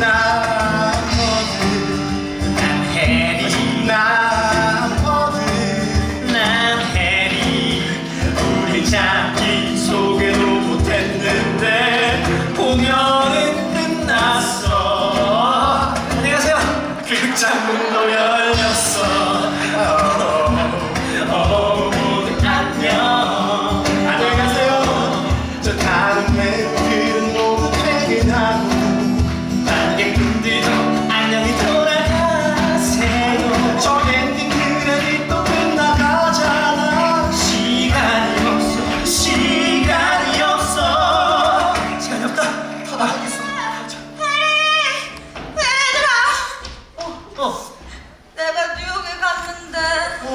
나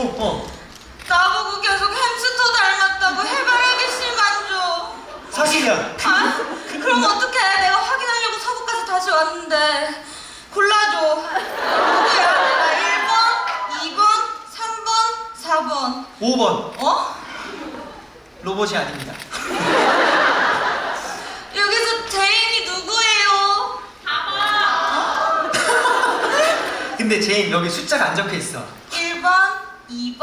어, 어. 나보고 계속 햄스터 닮았다고 해바라기 씨만 줘 사실이야. 아, 그럼 어떡해. 내가 확인하려고 서부까지 다시 왔는데. 골라줘. 누구야? 내가 1번 2번 3번 4번. 5번. 어? 로봇이 아닙니다. 여기서 제인이 누구예요? 근데 제인 여기 숫자가 안 적혀 있어. 1번 2번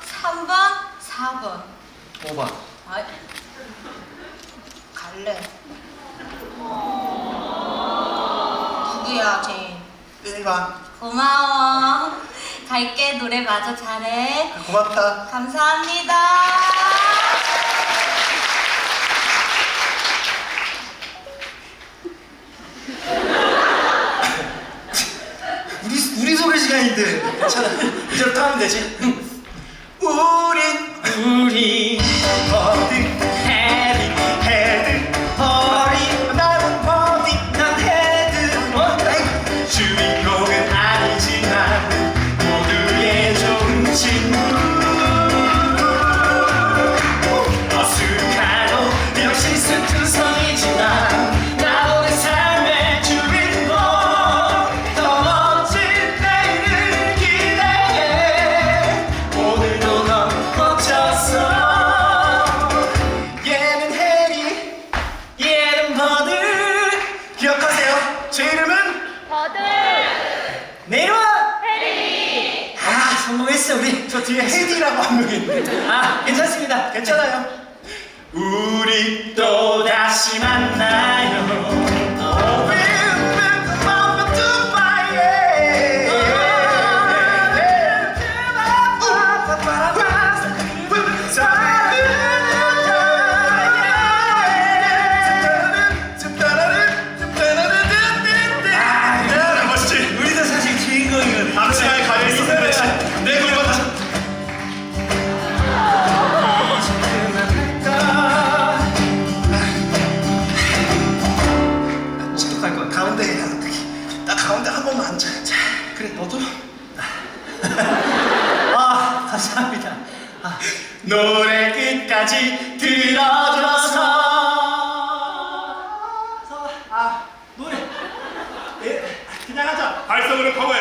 3번 4번 5번 아이, 갈래. 누구야, 제인? 1번 고마워. 갈게, 노래 마저 잘해. 고맙다 감사합니다. 우리 우리 소개 시간인데 괜찮아. 이제부터 하면 되지? 우린 우리. 버디 이름은 내 이름은 해리! 아 성공했어 우리. 저 뒤에 헤디라고 한명 있는데 아 괜찮습니다. 괜찮아요. 우리 또 다시 만나요 노래 끝까지 들어줘서. 아 노래. 예, 그냥 하자. 발성으로 커버